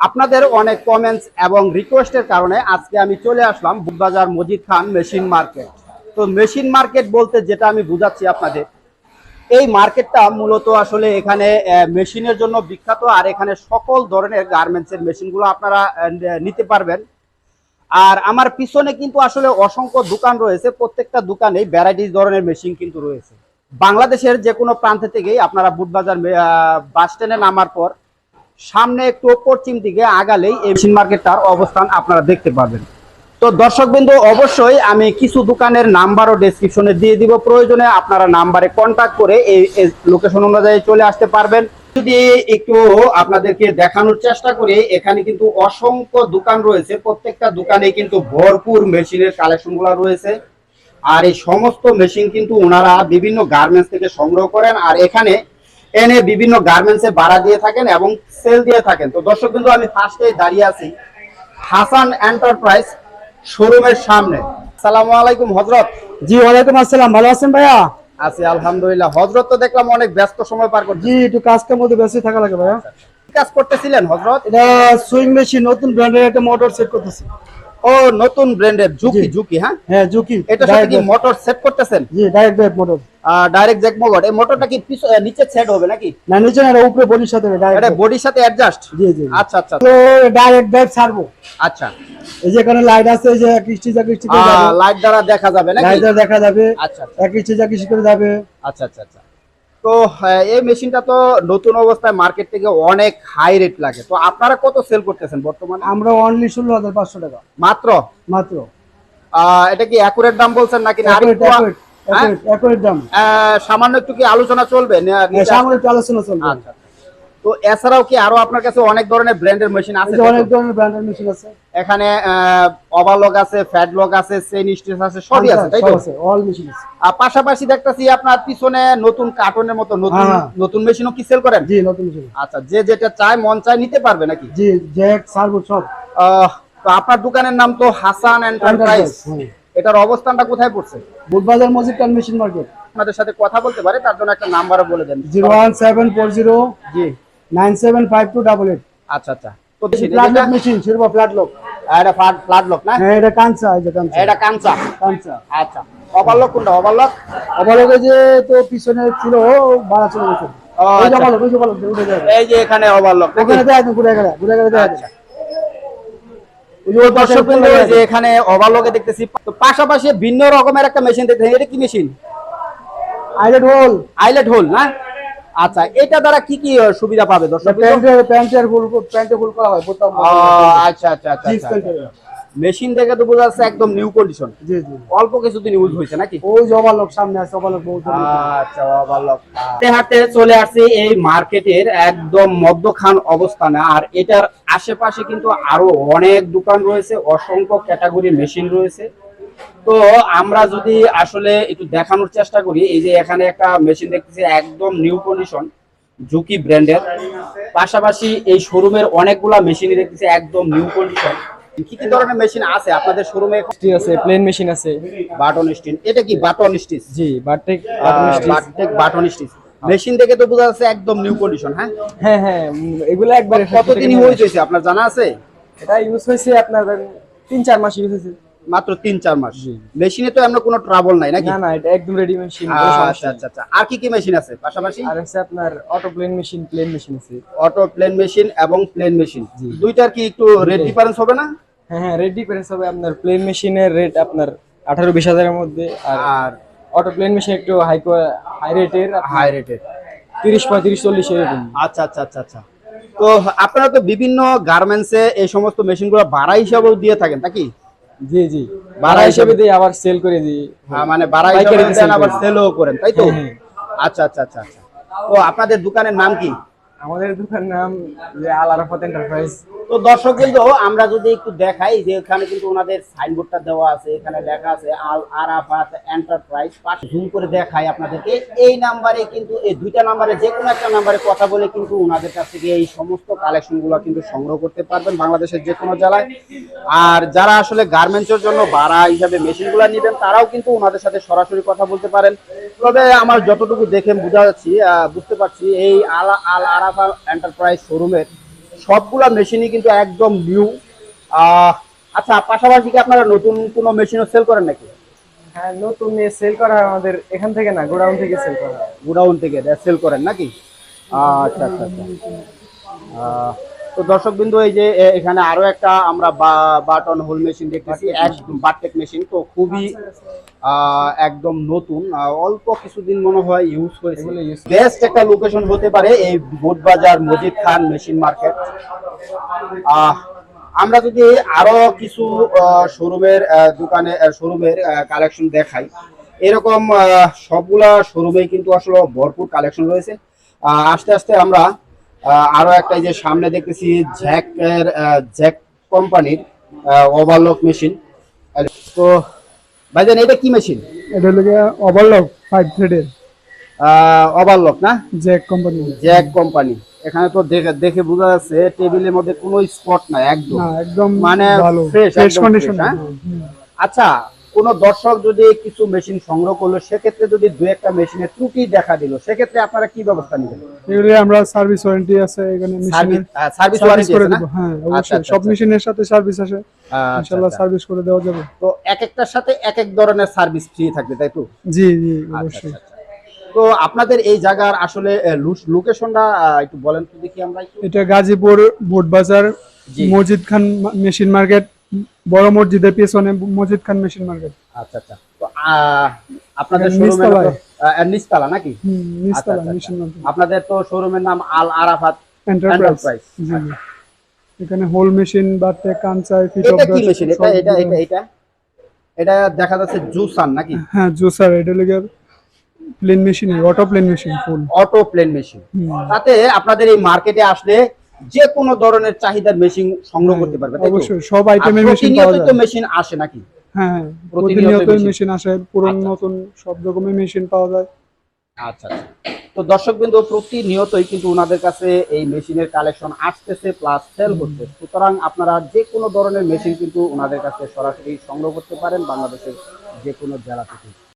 আপনাদের অনেক কমেন্টস এবং রিকোয়েস্টের কারণে আজকে আমি চলে আসলাম বুকবাজার মজিদ খান মেশিন মার্কেট তো মেশিন মার্কেট বলতে যেটা আমি বুঝাচ্ছি আপনাদের, এই মার্কেটটা মূলত আসলে এখানে মেশিনের জন্য বিখ্যাত আর এখানে সকল ধরনের গার্মেন্টসের মেশিনগুলো আপনারা নিতে পারবেন। আর আমার পিছনে কিন্তু আসলে অসংখ্য দোকান রয়েছে, প্রত্যেকটা দোকানেই ভ্যারাইটিস ধরনের মেশিন কিন্তু রয়েছে। বাংলাদেশের যে কোনো প্রান্ত থেকেই আপনারা বুটবাজার বাস স্ট্যান্ডে নামার পর সামনে একটু পশ্চিম দিকে আগালেই এই মেশিন মার্কেটটার অবস্থান আপনারা দেখতে পাবেন। তো দর্শকবৃন্দ, অবশ্যই আমি কিছু দোকানের নাম্বার ও ডেসক্রিপশনে দিয়ে দিব। প্রয়োজনে আপনারা নাম্বারে কন্ট্যাক্ট করে এই লোকেশন অনুযায়ী চলে আসতে পারবেন। যদি একটু আপনাদেরকে দেখানোর চেষ্টা করি, এখানে কিন্তু অসংখ্য দোকান রয়েছে। প্রত্যেকটা দোকানে কিন্তু ভরপুর মেশিনের কালেকশনগুলো রয়েছে। আর এই সমস্ত মেশিন কিন্তু ওনারা বিভিন্ন গার্মেন্টস থেকে সংগ্রহ করেন। আর এখানে এনে বিভিন্ন গার্মেন্টসে ভাড়া দিয়ে থাকেন এবং সেল দিয়ে থাকেন। তো দর্শক কিন্তু আমি ফার্স্টে দাঁড়িয়ে আছি হাসান এন্টারপ্রাইজ শোরুমের সামনে। সালাম আলাইকুম হজরত। জি ওয়ালাইকুম আসসালাম। ভালো আছেন ভাইয়া? আছি আলহামদুলিল্লাহ। হজরত তো দেখলাম অনেক ব্যস্ত সময় পার করছি জি একটু কাজটার মধ্যে ব্যস্ত থাকা লাগে ভাইয়া। কাজ করতেছিলেন হজরত? এটা সুইং মেশিন নতুন ব্র্যান্ডের একটা মোটর সেট করতেছি। ও নতুন ব্র্যান্ডের ঝুঁকি জি। ঝুঁকি হ্যাঁ? হ্যাঁ জুকি এটার সাথে কি মোটর সেট করতেছেন? জি direct drive motor direct Jack motor এই মোটরটা কি নিচে সেট হবে নাকি? না নিচে না উপরে বডির সাথে এটা বডির সাথে অ্যাডজাস্ট জি জি আচ্ছা আচ্ছা। তো ডাইরেক্ট ড্রাইভ ছাড়বো। আচ্ছা। এই যে এখানে লাইট আছে এই যে এক যা করে যাবে। লাইট দ্বারা দেখা যাবে নাকি? লাইট দেখা যাবে। আচ্ছা এক ইঞ্চি যা কিস্তি করে যাবে। আচ্ছা আচ্ছা আচ্ছা। তো এই মেশিনটা তো নতুন অবস্থায় মার্কেট থেকে অনেক হাই রেট লাগে। তো আপনারা কত সেল করতেছেন বর্তমানে? আমরা অনলি ষোলো হাজার পাঁচশো টাকা। মাত্র? মাত্র। আহ, এটা কি অ্যাকুরেট দাম বলছেন নাকি? হ্যাঁ? সামান্য একটু কি আলোচনা চলবে? হ্যাঁ, একটু আলোচনা চলবে। আচ্ছা আচ্ছা। তো এছাড়াও কি আরও আপনার কাছে অনেক ধরনের ব্র্যান্ডের মেশিন আছে অনেক ধরনের ব্র্যান্ডের মেশিন আছে। এখানে ওভারলক আছে ফ্যাটলক আছে চেইন স্টিচ আছে সবই আছে তাই তো? আছে অল মেশিন আছে। আর পাশাপাশি দেখতেছি আপনার পিছনে নতুন কার্টনের মতো নতুন হ্যাঁ। নতুন মেশিনও কি সেল করেন? জি নতুন মেশিন আচ্ছা যে যেটা চায় মন চায় নিতে পারবে নাকি? জি জ্যাক সার্ভো সব। তো আপনার দোকানের নাম তো হাসান এন্টারপ্রাইজ হ্যাঁ। এটার অবস্থানটা কোথায় পড়ছে? বুধবাজার মসজিদ কান মেশিন মার্কেট আপনাদের সাথে কথা বলতে পারে তার জন্য একটা নাম্বারও বলে দেন। Zero one seven four zero জি। Nine seven five two double eight. আচ্ছা আচ্ছা। ফ্ল্যাট মেশিন শিরবা ফ্ল্যাট লক। এটা ফ্লাড লক না? হ্যাঁ এটা আচ্ছা। ওভারলক কোনটা ওভারলক যে তো পিছনে ছিল ভাড়া চলে গেছে। ও, যে আচ্ছা। ওই যে উঠে যাবে এই যে এখানে ওভারলক ওখানে দেয় ঘুরে গেলে ঘুরে গেলে দেয় আচ্ছা। যে এখানে ওভারলকে দেখতেছি। তো পাশাপাশি ভিন্ন রকমের একটা মেশিন দেখতেছি এটা কি machine? Eyelet hole. Eyelet hole না? আচ্ছা এটা দ্বারা কি কি সুবিধা পাবে দর্শক? প্যান্টের প্যান্টের ফুল প্যান্টে ফুল করা হয় বোতাম আচ্ছা আচ্ছা আচ্ছা আচ্ছা। প্যান্টের। মেশিন দেখে তো বোঝা যাচ্ছে একদম নিউ কন্ডিশন জি জি। অল্প কিছুদিন ইউজ হয়েছে নাকি? ওই যে অবলক সামনে আছে অবলক বহুত আচ্ছা হাতে হাতে চলে আসছে এই মার্কেটের একদম মধ্যখান অবস্থানে। আর এটার আশেপাশে কিন্তু আরও অনেক দোকান রয়েছে অসংখ্য ক্যাটাগরি মেশিন রয়েছে। তো আমরা যদি আসলে একটু দেখানোর চেষ্টা করি এই যে এখানে একটা মেশিন দেখতেছি একদম নিউ কন্ডিশন ঝুঁকি ব্র্যান্ডের পাশাপাশি এই শোরুমের অনেকগুলা মেশিনই দেখতেছি একদম নিউ কন্ডিশন কি কি ধরনের মেশিন আছে? আপনাদের শোরুমে ঠিক আছে প্লেন মেশিন আছে। বাটন স্টিন এটা কি বাটন স্টিচ জি bartack bartack button stitch machine দেখে তো বোঝা যাচ্ছে একদম নিউ কন্ডিশন হ্যাঁ? হ্যাঁ হ্যাঁ এগুলো একবারে কতদিন হয়েছে আপনার জানা আছে? এটা ইউজ হয়েছে আপনার তিন চার মাস ইউজ হয়েছে। মাত্র তিন চার মাস। মেশিনে তো এমন কোনো ট্রাবল নাই নাকি? না না এটা একদম রেডি মেশিন আচ্ছা আচ্ছা আচ্ছা। আর কি কি মেশিন আছে? পাশাপাশি? আর আছে আপনার auto plain machine plain machine আছে। অটো প্লেন মেশিন এবং প্লেন মেশিন দুইটার কি একটু রেট ডিফারেন্স হবে না? হ্যাঁ হ্যাঁ রেড ডিফারেন্স হবে। আপনার প্লেন মেশিনের রেট আপনার আঠারো বিশ হাজারের মধ্যে। আর আর অটো প্লেন মেশিন একটু হাই হাই রেটের হাই রেটের তিরিশ পঁয়ত্রিশ চল্লিশ এরকম। আচ্ছা আচ্ছা আচ্ছা আচ্ছা। তো আপনারা তো বিভিন্ন গার্মেন্টসে এই সমস্ত মেশিনগুলো ভাড়া হিসাবেও দিয়ে থাকেন নাকি? জি জি। ভাড়া হিসেবে দিই আবার সেল করে দিই হ্যাঁ, মানে ভাড়া হিসেবে দেন আবার। সেলও করেন তাই তো? হ্যাঁ, হ্যাঁ। আচ্ছা আচ্ছা আচ্ছা আচ্ছা। তো আপনাদের দোকানের নাম কি? আমাদের দোকানের নাম যে আল আরাফাত এন্টারপ্রাইজ তো দর্শক কিন্তু, আমরা যদি একটু দেখাই যে এখানে কিন্তু ওনাদের সাইনবোর্ডটা দেওয়া আছে, এখানে লেখা আছে আল আরাফাত এন্টারপ্রাইজ জুম করে দেখাই আপনাদেরকে। এই নাম্বারে কিন্তু, এই দুইটা নাম্বারে যে কোনো একটা নাম্বারে কথা বলে কিন্তু ওনাদের কাছ থেকে এই সমস্ত কালেকশনগুলো কিন্তু সংগ্রহ করতে পারবেন বাংলাদেশের যে কোনো জেলায়। আর যারা আসলে গার্মেন্টসের জন্য ভাড়া হিসাবে মেশিনগুলো নেবেন, তারাও কিন্তু ওনাদের সাথে সরাসরি কথা বলতে পারেন। তবে আমার যতটুকু দেখে বোঝা যাচ্ছি বুঝতে পারছি, এই আল আল আরাফা এন্টারপ্রাইজ শোরুমের সবগুলা মেশিনই কিন্তু একদম নিউ আচ্ছা পাশাপাশি কি আপনারা নতুন কোনো মেশিনও সেল করেন নাকি? হ্যাঁ নতুন সেল করা হয় আমাদের এখান থেকে না গোডাউন থেকে সেল করা হয়। গোডাউন থেকে সেল করেন নাকি? আচ্ছা আচ্ছা আচ্ছা। তো দর্শক বিন্দু এই যে এখানে আরও একটা আমরা বাটন হোল মেশিন দেখতেছি এক বারটেক মেশিন। তো খুবই একদম নতুন অল্প কিছুদিন মনে হয় ইউজ হয়েছে। বেস্ট একটা লোকেশন হতে পারে এই বোটবাজার মজিদ খান মেশিন মার্কেট। আমরা যদি আরও কিছু শোরুমের দোকানে শোরুমের কালেকশন দেখাই। এরকম সবগুলা শোরুমে কিন্তু আসলে ভরপুর কালেকশন রয়েছে। আস্তে আস্তে আমরা আরও একটা এই যে সামনে দেখতেছি জ্যাকের জ্যাক কোম্পানির ওভারলক মেশিন তো ভাইজান এটা কি মেশিন এটা হলো ওভারলক ফাইভ থ্রেডের ওভারলক না? Jack company. Jack company. এখানে তো দেখে দেখে বোঝা যাচ্ছে টেবিলের মধ্যে কোনো স্পট নাই একদম। একদম মানে ফ্রেশ কন্ডিশন হ্যাঁ? আচ্ছা কোন দর্শক যদি কিছু মেশিন সংগ্রহ করল সেক্ষেত্রে যদি দু একটা মেশিনের ত্রুটি দেখা দিল সেক্ষেত্রে আপনারা কি ব্যবস্থা নেবেন? এগুলি আমরা সার্ভিস ওয়ারেন্টি আছে এখানে সার্ভিস সার্ভিস ওয়ারেন্টি করে দেবো হ্যাঁ অবশ্যই আচ্ছা, সব আচ্ছা। মেশিনের সাথে সার্ভিস আছে ইনশাআল্লাহ সার্ভিস করে দেওয়া যাবে। তো এক একটার সাথে এক এক ধরনের সার্ভিস ফ্রি থাকবে তাই তো? জি জি আচ্ছা, অবশ্যই। আচ্ছা, আচ্ছা। তো আপনাদের এই জায়গার আসলে লোকেশনটা একটু বলেন তো দেখি আমরা এটা গাজীপুর বোটবাজার জি। মসজিদ খান মেশিন মার্কেট বড় মসজিদের পেছনে মসজিদ খান মেশিন মার্কেট আচ্ছা আচ্ছা। তো আপনাদের শোরুমের। নিস্তালা নাকি? আচ্ছা, মেশিন মার্কেট আপনাদের তো শোরুমের নাম আল আরাফাত এন্টারপ্রাইজ এখানে হোল মেশিন বাটে কাঞ্চাই ফিট এটা কি মেশিন এটা এটা এটা এটা? এটা দেখা যাচ্ছে জুসান নাকি? হ্যাঁ জুসার। এটা লেগে plain machine auto plain machine full auto plain machine তাতে আপনাদের এই মার্কেটে আসলে যে কোনো ধরনের চাহিদার মেশিন সংগ্রহ করতে পারবে? অবশ্যই সব আর আইটেমের মেশিন পাওয়া যায়। তো মেশিন আসে নাকি? হ্যাঁ প্রতিনিয়ত মেশিন আসে পুরনো আচ্ছা। নতুন সব রকমের মেশিন পাওয়া যায়। আচ্ছা আচ্ছা। তো দর্শক বিন্দু প্রতিনিয়তই কিন্তু ওনাদের কাছে এই মেশিনের কালেকশন আসতেছে প্লাস সেল হচ্ছে। সুতরাং আপনারা যে কোনো ধরনের মেশিন কিন্তু ওনাদের কাছে সরাসরি সংগ্রহ করতে পারেন বাংলাদেশের যে কোনো জেলা থেকে।